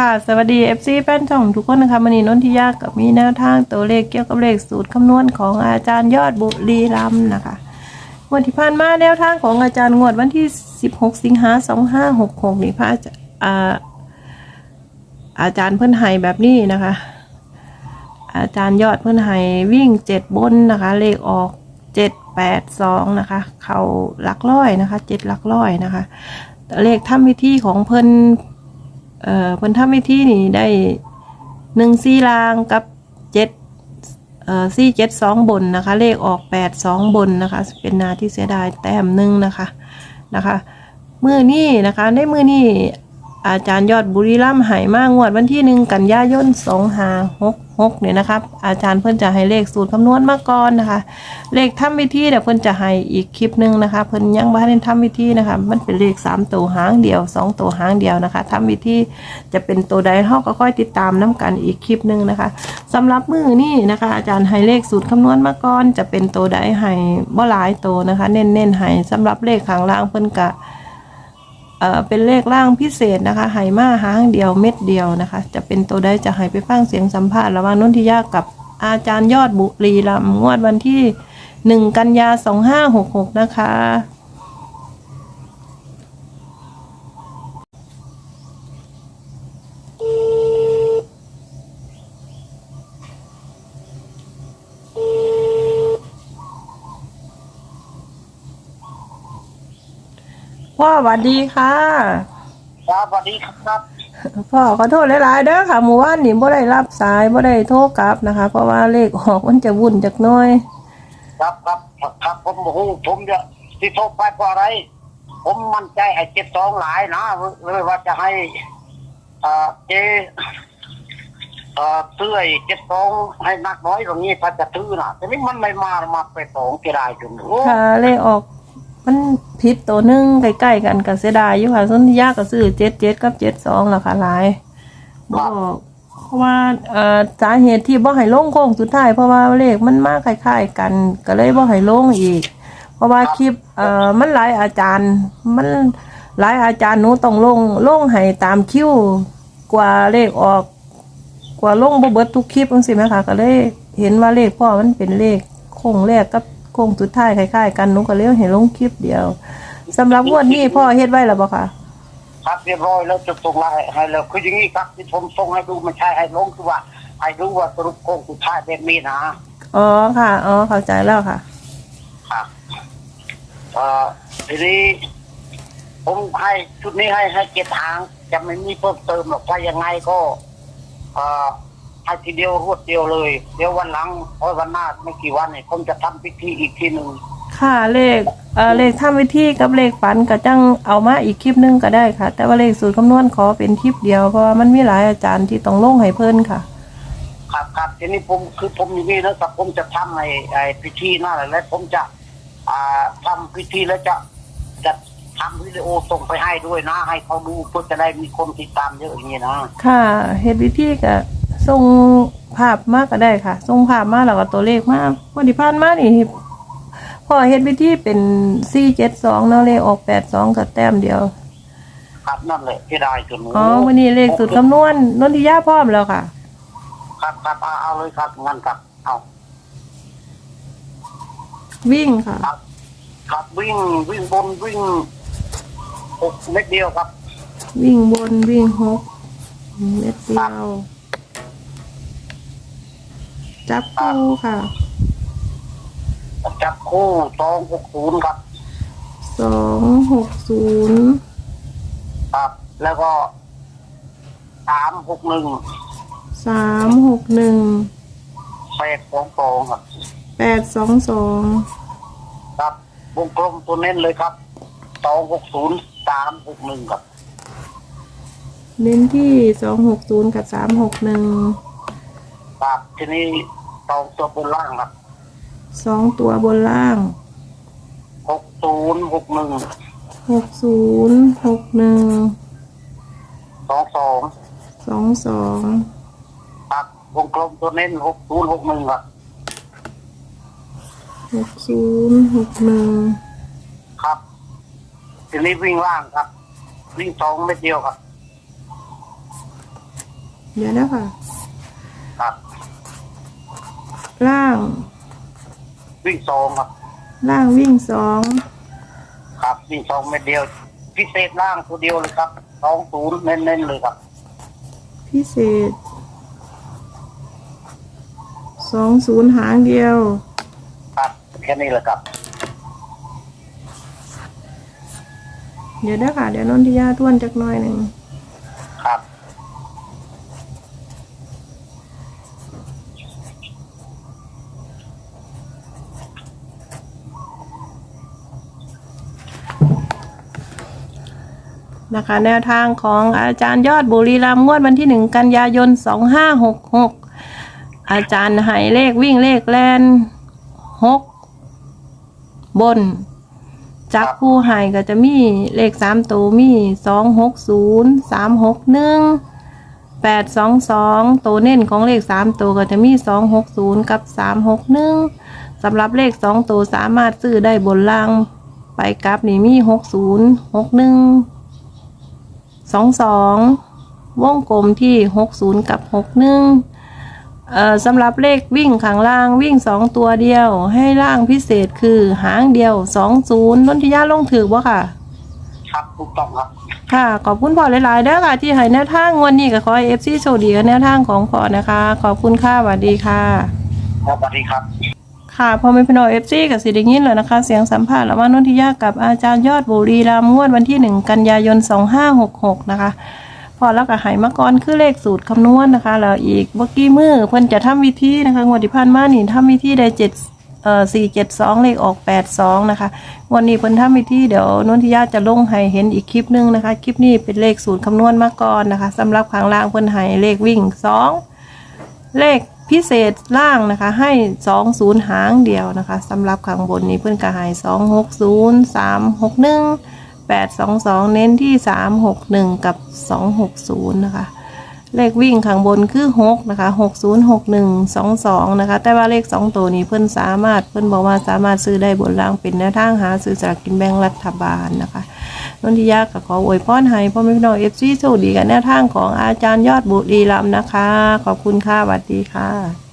ค่ะ สวัสดี FC แฟนช่องทุกคนนะคะมันนี้นนทิยากับมีแนวทางตัวเลขเกี่ยวกับเลขสูตรคำนวณของอาจารย์ยอดบุรีรัมย์นะคะงวดที่ผ่านมาแนวทางของอาจารย์งวดวันที่ 16 สิงหา2566นี่พระอาจารย์อ่าอาจารย์เพิ่นไห้แบบนี้นะคะ อาจารย์ยอดเพิ่นไห้วิ่งเจ็ดบนนะคะ เลขออกเจ็ดแปดสองนะคะ เข่าหลักร้อยนะคะเจ็ดหลักร้อยนะคะ เลขทำพิธีของเพิ่น เอ่อเพิ่นทำพิธีนี่ได้หนึ่งซี่ลางกับเจ็ดเอ่อซี่เจ็ดสองบนนะคะ เลขออกแปดสองบนนะคะ เป็นนาที่เสียดายแต้มหนึ่งนะคะนะคะมือนี้นะคะในมือนี้ อาจารย์ยอดบุรีรัมย์หายมากงวดวันที่หนึ่งกันยายนสองหาหกหกเนี่ยนะครับ อาจารย์เพิ่นจะให้เลขสูตรคำนวณมาก่อนนะคะ เลขทำพิธีเดี๋ยวเพิ่นจะให้อีกคลิปหนึ่งนะคะ เพิ่นยังบ่ได้ทำพิธีนะคะ มันเป็นเลขสามตัวหางเดียวสองตัวหางเดียวนะคะทำพิธีจะเป็นตัวใดเฮาก็ค่อยติดตามน้กันอีกคลิปหนึ่งนะคะสำหรับมือนี่นะคะ อาจารย์ให้เลขสูตรคำนวณมาก่อนจะเป็นตัวใดให้บ่หลายตัวนะคะ เน้นๆให้สำหรับเลขข้างล่างเพิ่นกะ เอ่อเป็นเลขล่างพิเศษนะคะหายมาหางเดียวเม็ดเดียวนะคะ จะเป็นตัวใดจะหายไปฟังเสียงสัมภาษณ์ระหว่างนนทิยากับอาจารย์ยอดบุรีลำงวดวันที่หนึ่งกันยาสองห้าหกหกนะคะ พ่อสวัสดีค่ะ ครับสวัสดีครับ พ่อขอโทษหลายๆเด้อค่ะหมู่บ้านนี่บ่ได้รับสายบ่ได้โทรกลับนะคะ เพราะว่าเลขออกมันจะวุ่นจักหน้อย ครับครับครับผมโอ้โหผมจะที่โทรไปเพราะอะไร ผมมั่นใจไอ้เจ็ดสองหลายนะเลยว่าจะให้เอ่อเจเอ่อซื้อไอ้เจ็ดสองให้นักน้อยตรงนี้ถ้าจะซื้อนะแต่นี่มันไม่มามาไปสองกี่รายจนโอ้ค่ะเลขออก มันผิดตัวหนึงใกล้ๆกันกับเสียดายอยู่ค่ะส่วนที่ยากก็ซื้อเจ็ดเจ็ดกับเจ็ดสองละค่ะหลายบอกเพราะว่าเอ่อสาเหตุที่บ่ให้ลงโค้งสุดท้ายเพราะว่าเลขมันมากคล้ายๆกัน ก็เลยบ่ให้ลงอีก เพราะว่าคลิปเอ่อมันหลายอาจารย์มันหลายอาจารย์หนูต้องลงลงให้ตามคิวกว่าเลขออก กว่าลงบ่เบิดทุกคลิปจังซี่แม่ค่ะก็เลยเห็นว่าเลขพ่อมันเป็นเลขโค้งแรกกับ โค้งสุดท้ายคล้ายๆกันหนูก็เลยเห็นลงคลิปเดียวสำหรับงวดนี้พ่อเฮ็ดไว้แล้วบ่คะครับเรียบร้อยแล้วจะส่งไลน์ให้แล้วคืออย่างนี้ครับที่ผมส่งให้ดูไม่ใช่ให้ลงคือว่าให้ดูว่าสรุปโค้งสุดท้ายเป็นมีนะอ๋อค่ะอ๋อเข้าใจแล้วค่ะครับเอ่อทีนี้ผมให้ชุดนี้ให้ให้เกียรติทาง จะไม่มีเพิ่มเติมหรอกถ้ายังไงก็เอ่อให้ ทีเดียวรวดเดียวเลย เดี๋ยววันหลังเพราะวันหน้าไม่กี่วันเนี่ยผมจะทำพิธีอีกทีหนึ่งค่ะเลขเอ่อเลขทำวิธีกับเลขฝันก็จังเอามาอีกคลิปหนึงก็ได้ค่ะ แต่ว่าเลขสูตรคำนวณขอเป็นคลิปเดียวเพราะว่ามันมีหลายอาจารย์ที่ต้องลงให้เพิ่นค่ะ ครับครับทีนี้ผมคือผมอย่างนี้นะครับผมจะทำไอ้ไอ้พิธีนั่นแหละแล้วผมจะ อ่าทำพิธีแล้วจะจะทำวิดีโอส่งไปให้ด้วยนะ ให้เขาดูเพื่อจะได้มีคนติดตามเยอะอย่างนี้นะ ค่ะเฮ็ดวิธีก็ ส่งภาพมาก็ได้ค่ะส่งภาพมาแล้วก็ตัวเลขมาวันที่ผ่านมานี่พอเฮ็ดวิธีเป็น472เนาะเลขออก82กับแต้มเดียว ครับนั่นแหละที่ได้จนอ๋อวันนี้เลขสูตรคำนวณนนทิยาพร้อมแล้วค่ะ ครับครับเอาเอาเลยครับงั้นครับเอาวิ่งค่ะ ครับครับวิ่งวิ่งบนวิ่งหกเม็ดเดียวครับ วิ่งบนวิ่งหกเม็ดเดียว จับคู่ค่ะจับคู่สองหกศูนย์ครับสองหกศูนย์ครับ แล้วก็สามหกหนึ่งสามหกหนึ่งแปดสองสองครับแปดสองสองครับวงกลมตัวเน้นเลยครับสองหกศูนย์สามหกหนึ่งครับ เน้นที่สองหกศูนย์กับสามหกหนึ่ง ครับทีนี้สองตัวบนล่างครับสองตัวบนล่างหกศูนย์หกหนึ่งหกศูนย์หกหนึ่งสองสองสองสองครับวงกลมตัวเน้นหกศูนย์หกหนึ่งครับหกศูนย์หกหนึ่งครับ ทีนี้วิ่งล่างครับ วิ่งสองเม็ดเดียวครับ เดี๋ยวนะคะครับ ล่าง วิ่งสองครับ ล่างวิ่งสองครับวิ่งสองเม็ดเดียว พิเศษล่างตัวเดียวเลยครับสองศูนย์เน้นๆเลยครับ พิเศษสองศูนย์หางเดียว ครับแค่นี้เลยครับ เดี๋ยวนะคะเดี๋ยวนนทิยาทวนจักหน่อยหนึ่ง นะคะ แนวทางของอาจารย์ยอดบุรีรัมย์งวดวันที่หนึ่งกันยายนสองห้าหกหกอาจารย์หายเลขวิ่งเลขแลนหกบน จับผู้หายก็จะมีเลขสามตัวมีสองหกศูนย์สามหกหนึ่งแปดสองสองตัวเน้นของเลขสามตัวก็จะมีสองหกศูนย์กับสามหกหนึ่งสำหรับเลขสองตัวสามารถซื้อได้บนล่าง ไปกลับนี่มีหกศูนย์หกหนึ่ง สองสองวงกลมที่หกศูนย์กับหกหนึ่งเอ่อสำหรับเลขวิ่งข้างล่างวิ่งสองตัวเดียว ให้ล่างพิเศษคือหางเดียวสองศูนย์นนทิยาลงถือบ่ค่ะ ครับถูกต้องครับ ค่ะขอบคุณพ่อหลายๆเด้อค่ะ ที่ให้แนวทางวันนี้ก็ขอให้เอฟซีโชคดีกับแนวทางของพ่อนะคะ ขอบคุณค่ะสวัสดีค่ะ ครับสวัสดีครับ ค่ะพอไม่เป็นอเอฟซีกับสิไดิงินเลยนะคะ เสียงสัมภาษณ์ระหว่างนนทิยากับอาจารย์ยอดบุรีรัมงวดวันที่หนึ่งกันยายนสองห้าหกหกนะคะ พอแล้วก็หายมาก่อนคือเลขสูตรคำนวณนะคะแล้วอีกเมื่อกี้มือเพิ่นจะทำวิธีนะคะงวดที่ผ่านมานี่ทำวิธีได้เจ็ดเอ่อสี่เจ็ดสองเลขออกแปดสองนะคะวันนี้เพิ่นทำวิธีเดี๋ยวนนทิยาจะลงให้เห็นอีกคลิปหนึงนะคะคลิปนี้เป็นเลขสูตรคำนวณมาก่อนนะคะสำหรับข้างล่างเพิ่นให้เลขวิ่งสองเลข พิเศษล่างนะคะ ให้สองศูนย์หางเดียวนะคะสำหรับข้างบนนี้เพื่อนก็ให้สองหกศูนย์สามหกหนึ่งแปดสองสองเน้นที่สามหกหนึ่งกับสองหกศูนย์นะคะเลขวิ่งข้างบนคือหกนะคะหกศูนย์หกหนึ่งสองสองนะคะ แต่ว่าเลขสองตัวนี้เพื่อนสามารถเพื่อนบอกว่าสามารถซื้อได้บนล่างเป็นแนวทางหาซื้อสลากกินแบ่งรัฐบาลนะคะ นนทิยาก็ขออวยพรให้พ่อแม่พี่น้องเอฟซีโชคดีกับแนวทางของอาจารย์ยอดบุรีรัมย์นะคะ ขอบคุณค่ะสวัสดีค่ะ